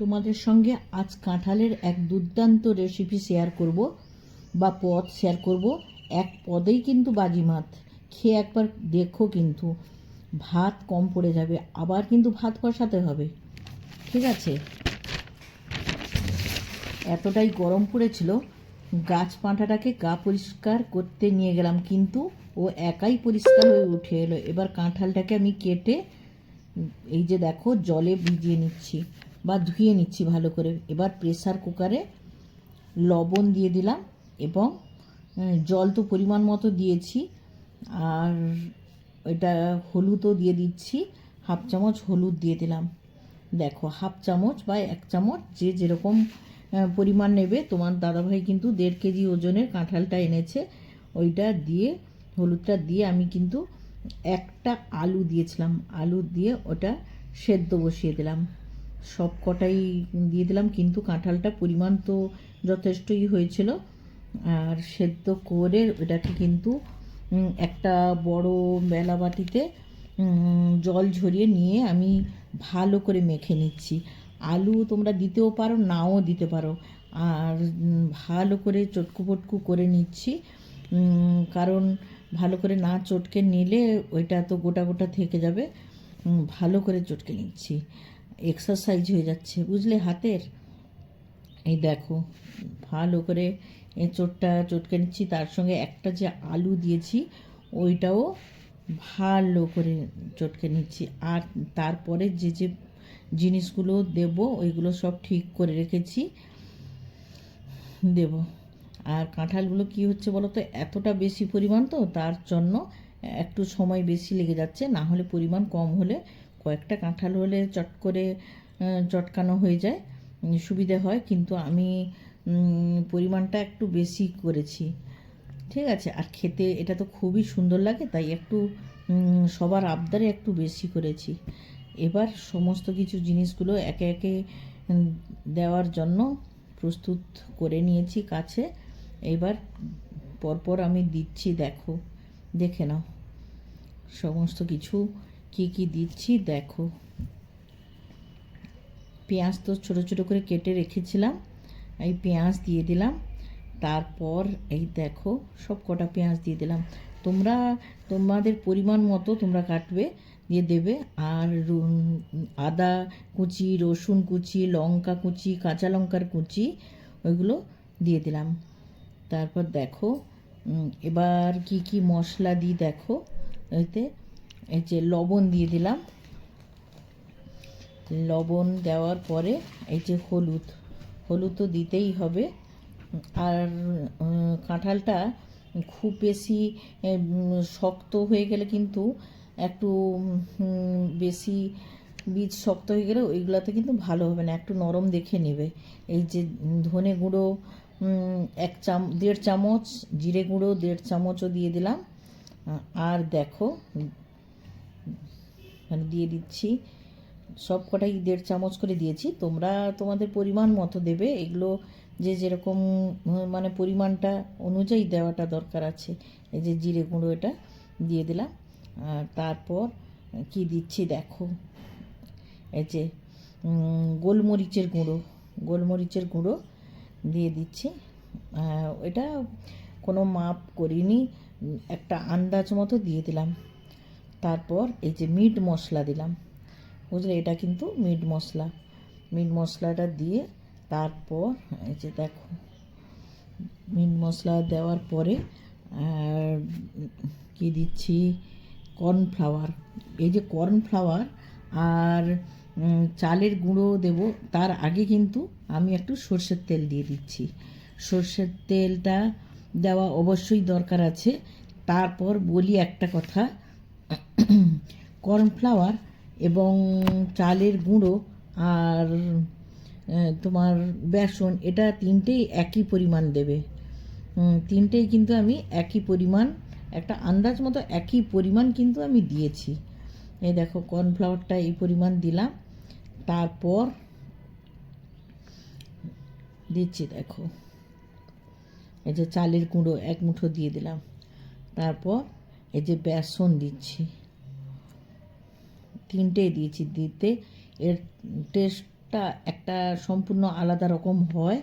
তোমাদের সঙ্গে আজ কাঁঠালের এক দুর্দান্ত রেসিপি শেয়ার করব বা পদ শেয়ার করব। এক পদেই কিন্তু বাজিমাত খেয়ে একবার দেখো কিন্তু। ভাত কম পড়ে যাবে, আবার কিন্তু ভাত কষাতে হবে। ঠিক আছে? এতটাই গরম পড়েছিল, গাছ পাঁঠাটাকে গা পরিষ্কার করতে নিয়ে গেলাম কিন্তু ও একাই পরিষ্কার হয়ে উঠে এলো। এবার কাঁঠালটাকে আমি কেটে এই যে দেখো, জলে ভিজিয়ে নিচ্ছি। বা ধুয়ে নিচ্ছি ভালো করে। এবার প্রেসার কুকারে লবণ দিয়ে দিলাম এবং জল তো পরিমাণ মতো দিয়েছি। আর এটা হলুদও দিয়ে দিচ্ছি। হাফ চামচ হলুদ দিয়ে দিলাম। দেখো, হাফ চামচ বা এক চামচ যে যেরকম পরিমাণ নেবে। তোমার দাদাভাই কিন্তু দেড় কেজি ওজনের কাঁঠালটা এনেছে। ওইটা দিয়ে, হলুদটা দিয়ে আমি কিন্তু একটা আলু দিয়েছিলাম। আলু দিয়ে ওটা সেদ্ধ বসিয়ে দিলাম। সব কটাই দিয়ে দিলাম, কিন্তু কাঁঠালটা পরিমাণ তো যথেষ্টই হয়েছিল। আর সেদ্ধ করে ওটাকে কিন্তু একটা বড় বেলা বাটিতে জল ঝরিয়ে নিয়ে আমি ভালো করে মেখে নিচ্ছি। আলু তোমরা দিতেও পারো, নাও দিতে পারো। আর ভালো করে চটকু পটকু করে নিচ্ছি। কারণ ভালো করে না চটকে নিলে ওইটা তো গোটা গোটা থেকে যাবে। ভালো করে চটকে নিচ্ছি। এক্সারসাইজ হয়ে যাচ্ছে, বুঝলে হাতের? এই দেখো, ভালো করে চোটটা চটকে নিচ্ছি, তার সঙ্গে একটা যে আলু দিয়েছি, ওইটাও ভালো করে চটকে নিচ্ছি। আর তারপরে যে যে জিনিসগুলো দেব, ওইগুলো সব ঠিক করে রেখেছি, দেব। আর কাঁঠালগুলো কি হচ্ছে বলো তো এতটা বেশি পরিমাণ তো, তার জন্য একটু সময় বেশি লেগে যাচ্ছে, না হলে পরিমাণ কম হলে কয়েকটা কাঁঠাল হলে চট করে চটকানো হয়ে যায় সুবিধে হয়, কিন্তু আমি পরিমাণটা একটু বেশি করেছি। ঠিক আছে? আর খেতে এটা তো খুবই সুন্দর লাগে, তাই একটু সবার আবদারে একটু বেশি করেছি। এবার সমস্ত কিছু জিনিসগুলো একে একে দেওয়ার জন্য প্রস্তুত করে নিয়েছি কাছে। এবার পরপর আমি দিচ্ছি, দেখো, দেখে নাও। সমস্ত কিছু কি কি দিচ্ছি দেখো। পেঁয়াজ তো ছোটো ছোটো করে কেটে রেখেছিলাম, এই পেঁয়াজ দিয়ে দিলাম। তারপর এই দেখো সব কটা পেঁয়াজ দিয়ে দিলাম। তোমরা, তোমাদের পরিমাণ মতো তোমরা কাটবে, দিয়ে দেবে। আর আদা কুচি, রসুন কুচি, লঙ্কা কুচি, কাঁচা লঙ্কার কুচি, ওইগুলো দিয়ে দিলাম। তারপর দেখো এবার কি কি মশলা দিই দেখো এতে এই যে লবণ দিয়ে দিলাম। লবণ দেওয়ার পরে এই যে হলুদ হলুদ তো দিতেই হবে। আর কাঁঠালটা খুব বেশি শক্ত হয়ে গেলে কিন্তু একটু বেশি বীজ শক্ত হয়ে গেলে ওইগুলোতে কিন্তু ভালো হবে না, একটু নরম দেখে নেবে। এই যে ধনে গুঁড়ো এক চাম, দেড় চামচ, জিরে গুঁড়ো দেড় চামচও দিয়ে দিলাম। আর দেখো মানে দিয়ে দিচ্ছি। সব কটাই দেড় চামচ করে দিয়েছি। তোমরা তোমাদের পরিমাণ মতো দেবে। এগুলো যে যেরকম মানে পরিমাণটা অনুযায়ী দেওয়াটা দরকার আছে। এই যে জিরে গুঁড়ো এটা দিয়ে দিলাম। আর তারপর কি দিচ্ছি দেখো। এই যে গোলমরিচের গুঁড়ো গোলমরিচের গুঁড়ো দিয়ে দিচ্ছি। এটা কোনো মাপ করিনি। একটা আন্দাজ মতো দিয়ে দিলাম। তারপর এই যে মিট মশলা দিলাম। বুঝলে? এটা কিন্তু মিট মশলা। মিট মশলাটা দিয়ে তারপর এই যে দেখো, মিট মশলা দেওয়ার পরে কি দিচ্ছি? কর্নফ্লাওয়ার। এই যে কর্নফ্লাওয়ার আর চালের গুঁড়ো দেব, তার আগে কিন্তু আমি একটু সর্ষের তেল দিয়ে দিচ্ছি। সর্ষের তেলটা দেওয়া অবশ্যই দরকার আছে। তারপর বলি একটা কথা কর্নফ্লাওয়ার এবং চালের গুঁড়ো আর তোমার বেসন, এটা তিনটেই একই পরিমাণ দেবে। তিনটেই কিন্তু আমি একই পরিমাণ, একটা আন্দাজ মতো একই পরিমাণ কিন্তু আমি দিয়েছি। এই দেখো কর্নফ্লাওয়ারটা এই পরিমাণ দিলাম। তারপর দিচ্ছি, দেখো। এই যে চালের গুঁড়ো এক মুঠো দিয়ে দিলাম। তারপর এই যে বেসন দিচ্ছি। তিনটেই দিয়েছি, দিতে এর টেস্টটা একটা সম্পূর্ণ আলাদা রকম হয়।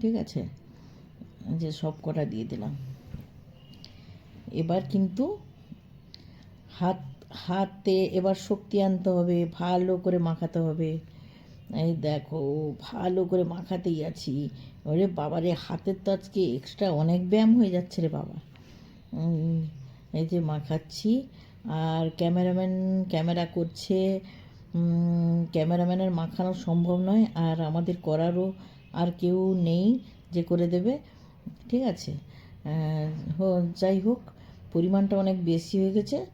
ঠিক আছে? যে সব কটা দিয়ে দিলাম। এবার কিন্তু হাত, হাতে এবার শক্তি আনতে হবে, ভালো করে মাখাতে হবে। এই দেখো, ভালো করে মাখাতেই আছি। ওরে বাবা রে, হাতের তো আজকে এক্সট্রা অনেক ব্যায়াম হয়ে যাচ্ছে রে বাবা। এই যে মাখাচ্ছি। আর ক্যামেরাম্যান, ক্যামেরা করছে ক্যামেরাম্যানের মাখানো সম্ভব নয়, আর আমাদের করারও আর কেউ নেই যে করে দেবে। ঠিক আছে? হো- যাই হোক, পরিমাণটা অনেক বেশি হয়ে গেছে।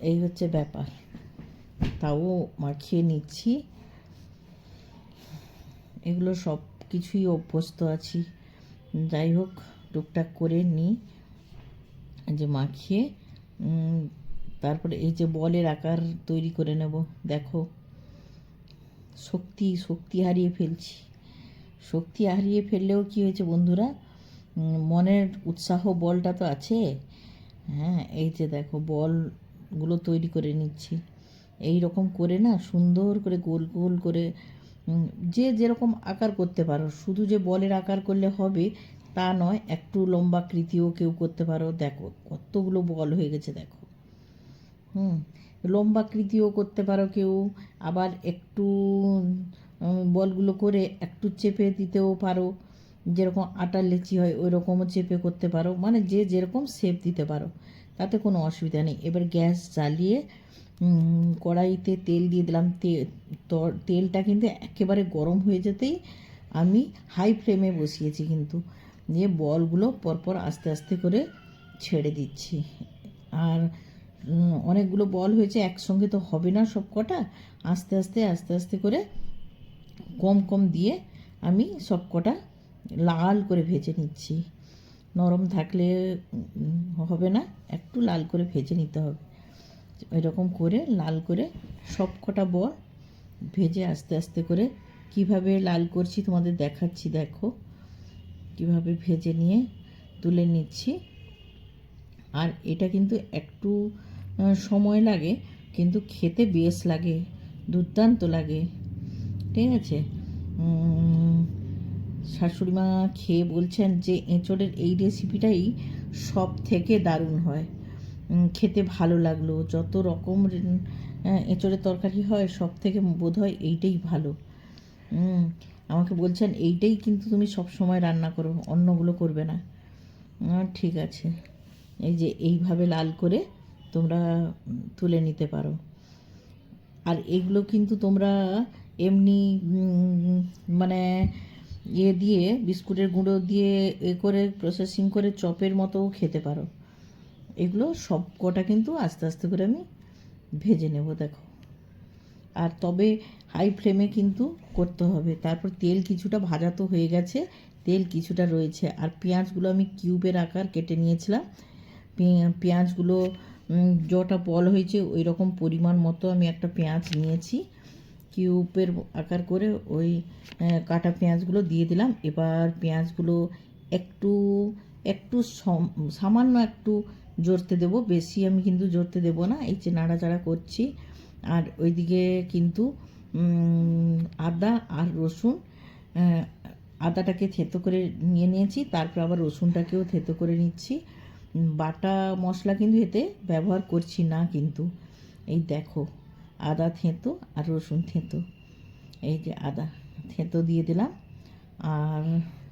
এই হচ্ছে ব্যাপার। তাও মাখিয়ে নিচ্ছি। এগুলো সব কিছুই অভ্যস্ত আছি। যাই হোক, টুকটাক করে নিই। যে মাখিয়ে তারপরে এই যে বলের আকার তৈরি করে নেব, দেখো। শক্তি শক্তি হারিয়ে ফেলছি। শক্তি হারিয়ে ফেললেও কি হয়েছে বন্ধুরা? মনের উৎসাহ বলটা তো আছে। হ্যাঁ এই যে দেখো, বলগুলো তৈরি করে নিচ্ছি। এই রকম করে না, সুন্দর করে গোল গোল করে যে যেরকম আকার করতে পারো, শুধু যে বলের আকার করলে হবে তা নয়, একটু লম্বা কৃতিও কেউ করতে পারো। দেখো, কতগুলো বল হয়ে গেছে, দেখো। হুম, লম্বা কৃতিও করতে পারো কেউ। আবার একটু বলগুলো করে একটু চেপে দিতেও পারো। যেরকম আটার লেচি হয় ওই রকমও চেপে করতে পারো। মানে যে যেরকম শেপ দিতে পারো, তাতে কোনো অসুবিধা নেই। এবার গ্যাস জ্বালিয়ে কড়াইতে তেল দিয়ে দিলাম। তেলটা কিন্তু একেবারে গরম হয়ে যেতেই আমি হাই ফ্লেমে বসিয়েছি কিন্তু। দিয়ে বলগুলো পরপর আস্তে আস্তে করে ছেড়ে দিচ্ছি। আর অনেকগুলো বল হয়েছে, একসঙ্গে তো হবে না সব কটা আস্তে আস্তে আস্তে আস্তে করে কম কম দিয়ে আমি সব কটা লাল করে ভেজে নিচ্ছি। নরম থাকলে হবে না, একটু লাল করে ভেজে নিতে হবে। এরকম করে লাল করে সব কটা বল ভেজে আস্তে আস্তে করে কীভাবে লাল করছি তোমাদের দেখাচ্ছি, দেখো। কীভাবে ভেজে নিয়ে তুলে নিচ্ছি। আর এটা কিন্তু একটু সময় লাগে, কিন্তু খেতে বেশ লাগে, দুর্দান্ত লাগে। ঠিক আছে? শাশুড়িমা খেয়ে বলছেন যে এঁচড়ের এই রেসিপিটাই সব থেকে দারুণ হয়। খেতে ভালো লাগল, যত রকম এঁচড়ের তরকারি হয় সব থেকে বোধ হয় এইটাই ভালো। আমাকে বলছেন, এইটাই কিন্তু তুমি সব সময় রান্না করো, অন্যগুলো করবে না। ঠিক আছে। এই যে এইভাবে লাল করে তোমরা তুলে নিতে পারো। আর এগুলো কিন্তু তোমরা এমনি মানে ইয়ে দিয়ে, বিস্কুটের গুঁড়ো দিয়ে এ করে প্রসেসিং করে, চপের মতোও খেতে পারো। এগুলো সব কটা কিন্তু আস্তে আস্তে করে আমি ভেজে নেব, দেখো। আর তবে হাই ফ্লেমে কিন্তু করতে হবে। তারপর তেল কিছুটা ভাজা তো হয়ে গেছে, তেল কিছুটা রয়েছে। আর পেঁয়াজগুলো আমি কিউবের আকার কেটে নিয়েছিলাম। পেঁয়াজগুলো যটা বল হয়েছে ওই রকম পরিমাণ মতো আমি একটা পেঁয়াজ নিয়েছি। কিউবের আকার করে ওই কাটা পেঁয়াজগুলো দিয়ে দিলাম। এবার পেঁয়াজগুলো একটু একটু সম- সামান্য একটু জড়তে দেব। বেশি আমি কিন্তু জড়তে দেব না। এই যে নাড়াচাড়া করছি আর ওইদিকে কিন্তু আদা আর রসুন আদাটাকে থেতো করে নিয়ে নিয়েছি। তারপর আবার রসুনটাকেও থেতো করে নিচ্ছি। বাটা মশলা কিন্তু এতে ব্যবহার করছি না কিন্তু। এই দেখো, আদা থেঁতো আর রসুন থেঁতো। এই যে আদা থেঁতো দিয়ে দিলাম। আর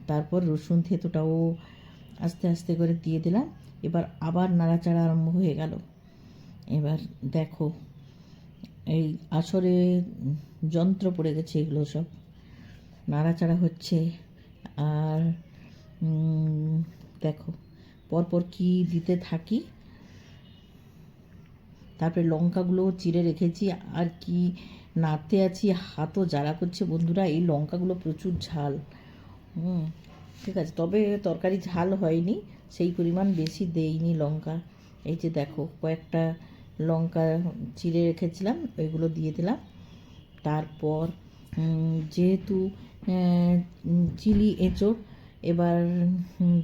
তারপর রসুন থেঁতোটাও আস্তে আস্তে করে দিয়ে দিলাম। এবার আবার নাড়াচাড়া আরম্ভ হয়ে গেল। এবার দেখো এই আসরে যন্ত্র পড়ে গেছে এগুলো সব। নাড়াচাড়া হচ্ছে। আর দেখো, পরপর কি দিতে থাকি? তারপরে লঙ্কাগুলো চিড়ে রেখেছি। আর কি নাড়তে আছি? হাতও জ্বালা করছে বন্ধুরা। এই লঙ্কাগুলো প্রচুর ঝাল। হুম, ঠিক আছে। তবে তরকারি ঝাল হয়নি। সেই পরিমাণ বেশি দেইনি লঙ্কা। এই যে দেখো, কয়েকটা লঙ্কা চিড়ে রেখেছিলাম, ওইগুলো দিয়ে দিলাম। তারপর যেহেতু চিলি এঁচড়, এবার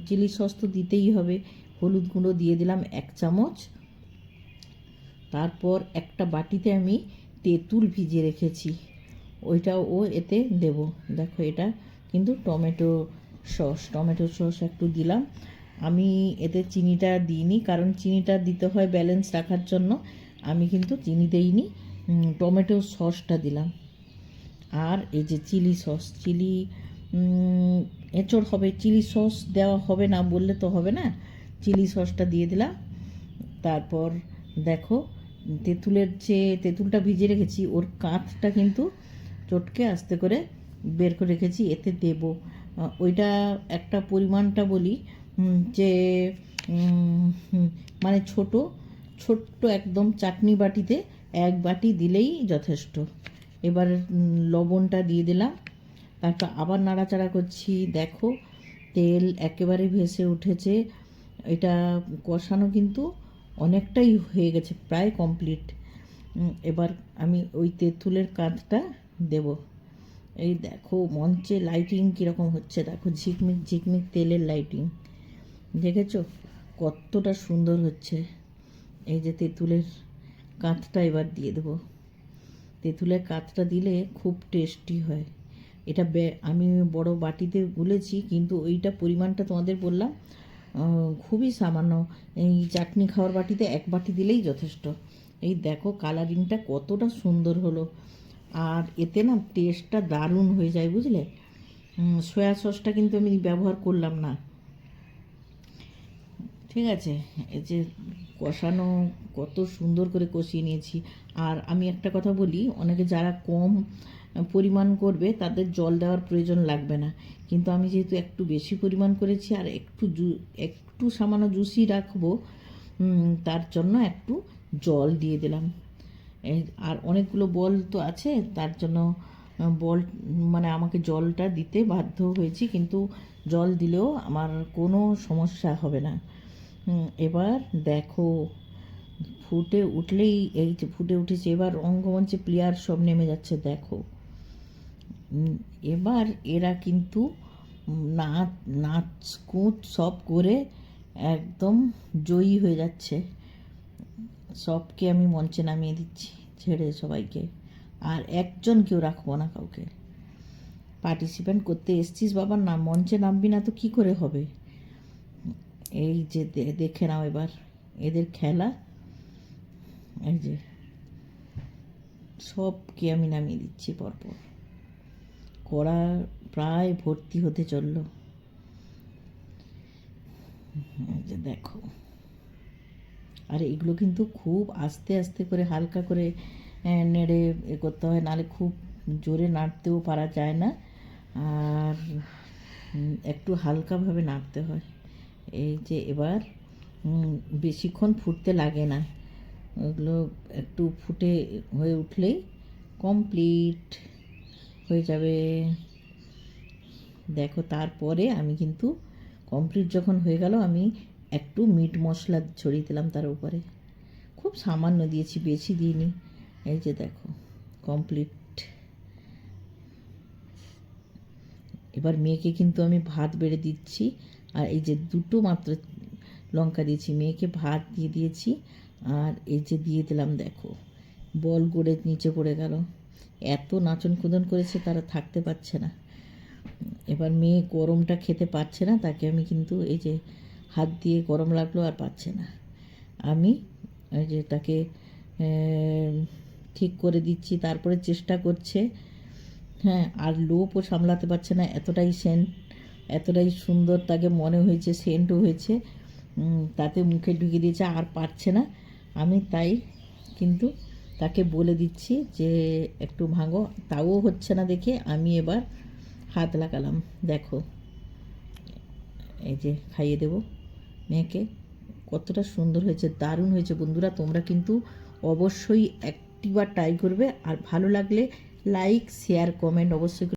চিলি সস তো দিতেই হবে। হলুদ গুঁড়ো দিয়ে দিলাম এক চামচ। তারপর একটা বাটিতে আমি তেঁতুল ভিজিয়ে রেখেছি। ওইটাও ও এতে দেব। দেখো এটা কিন্তু টমেটো সস। টমেটো সস একটু দিলাম। আমি এতে চিনিটা দিইনি, কারণ চিনিটা দিতে হয় ব্যালেন্স রাখার জন্য। আমি কিন্তু চিনি দেইনি টমেটো সসটা দিলাম। আর এই যে চিলি সস, চিলি এঁচড় হবে, চিলি সস দেওয়া হবে না বললে তো হবে না। চিলি সসটা দিয়ে দিলাম। তারপর দেখো, তেঁতুলের যে তেঁতুলটা ভিজে রেখেছি, ওর কাঁচটা কিন্তু চটকে আস্তে করে বের করে রেখেছি, এতে দেব। ওইটা একটা পরিমাণটা বলি যে মানে ছোট, ছোট্ট একদম চাটনি বাটিতে এক বাটি দিলেই যথেষ্ট। এবার লবণটা দিয়ে দিলাম। তারপর আবার নাড়াচাড়া করছি। দেখো, তেল একেবারে ভেসে উঠেছে। এটা কষানো কিন্তু অনেকটাই হয়ে গেছে, প্রায় কমপ্লিট। এবার আমি ওই তেঁতুলের কাঁধটা দেব। এই দেখো, মঞ্চে লাইটিং কীরকম হচ্ছে? দেখো, ঝিকমিক ঝিকমিক তেলের লাইটিং দেখেছ? কতটা সুন্দর হচ্ছে। এই যে তেঁতুলের কাঁধটা এবার দিয়ে দেবো। তেঁতুলের কাঁধটা দিলে খুব টেস্টি হয়। এটা আমি বড় বাটিতে গুলেছি, কিন্তু ওইটা পরিমাণটা তোমাদের বললাম খুবই সামান্য। এই চাটনি খাওয়ার বাটিতে এক বাটি দিলেই যথেষ্ট। এই দেখো কালারিংটা কতটা সুন্দর হলো। আর এতে না টেস্টটা দারুণ হয়ে যায়, বুঝলে? সয়া সসটা কিন্তু আমি ব্যবহার করলাম না। ঠিক আছে, এই যে কষানো কত সুন্দর করে কষিয়ে নিয়েছি। আর আমি একটা কথা বলি, অনেকে যারা কম পরিমাণ করবে, তাদের জল দেওয়ার প্রয়োজন লাগবে না। কিন্তু আমি যেহেতু একটু বেশি পরিমাণ করেছি আর একটু জু, একটু সামান্য জুসি রাখব তার জন্য একটু জল দিয়ে দিলাম। আর অনেকগুলো বল তো আছে, তার জন্য বল মানে আমাকে জলটা দিতে বাধ্য হয়েছি, কিন্তু জল দিলেও আমার কোনো সমস্যা হবে না। এবার দেখো, ফুটে উঠলেই, এই যে ফুটে উঠেছে, এবার রঙ্গমঞ্চে প্লেয়ার সব নেমে যাচ্ছে, দেখো। এবার এরা কিন্তু নাচ নাচ কুচ সব করে একদম জয়ী হয়ে যাচ্ছে। সবকে আমি মঞ্চে নামিয়ে দিচ্ছি, ছেড়ে সবাইকে। আর একজন কেউ রাখব না কাউকে। পার্টিসিপেন্ট করতে এসছিস বাবা, না মঞ্চে নামবি না তো কি করে হবে? এই যে দেখে নাও এবার। এদের খেলা, এই যে, সবকে আমি নামিয়ে দিচ্ছি পরপর। কড়া প্রায় ভর্তি হতে চলল। যে দেখো। আর এগুলো কিন্তু খুব আস্তে আস্তে করে হালকা করে নেড়ে এ করতে হয় নাহলে খুব জোরে নাড়তেও পারা যায় না। আর একটু হালকাভাবে নাড়তে হয়। এই যে এবার বেশিক্ষণ ফুটতে লাগে না। ওগুলো একটু ফুটে হয়ে উঠলেই কমপ্লিট হয়ে যাবে। দেখো, তারপরে আমি কিন্তু কমপ্লিট যখন হয়ে গেল, আমি একটু মিট মশলা ছড়িয়ে দিলাম তার উপরে। খুব সামান্য দিয়েছি, বেশি দিইনি। এই যে দেখো কমপ্লিট এবার মেয়েকে কিন্তু আমি ভাত বেড়ে দিচ্ছি। আর এই যে দুটো মাত্র লঙ্কা দিয়েছি, মেয়েকে ভাত দিয়ে দিয়েছি, আর এই যে দিয়ে দিলাম দেখো, বল গড়ে নিচে পড়ে গেল। এত নাচন কুদন করেছে তারা থাকতে পারছে না। এবার মেয়ে গরমটা খেতে পারছে না, তাকে আমি কিন্তু এই যে হাত দিয়ে গরম লাগল আর পাচ্ছে না। আমি এই যে তাকে ঠিক করে দিচ্ছি, তারপরে চেষ্টা করছে হ্যাঁ আর লোপও সামলাতে পারছে না, এতটাই সেন্ট এতটাই সুন্দর তাকে মনে হয়েছে, সেন্টও হয়েছে। তাতে মুখে ঢুকিয়ে দিয়েছে, আর পারছে না। আমি তাই কিন্তু তাকে বলে দিচ্ছি যে, একটু ভাঙো। তাও হচ্ছে না দেখে আমি এবার হাত লাগালাম। দেখো, এই যে খাইয়ে দেব মেয়েকে। কতটা সুন্দর হয়েছে, দারুণ হয়েছে বন্ধুরা। তোমরা কিন্তু অবশ্যই একটিবার ট্রাই করবে। আর ভালো লাগলে লাইক, শেয়ার, কমেন্ট অবশ্যই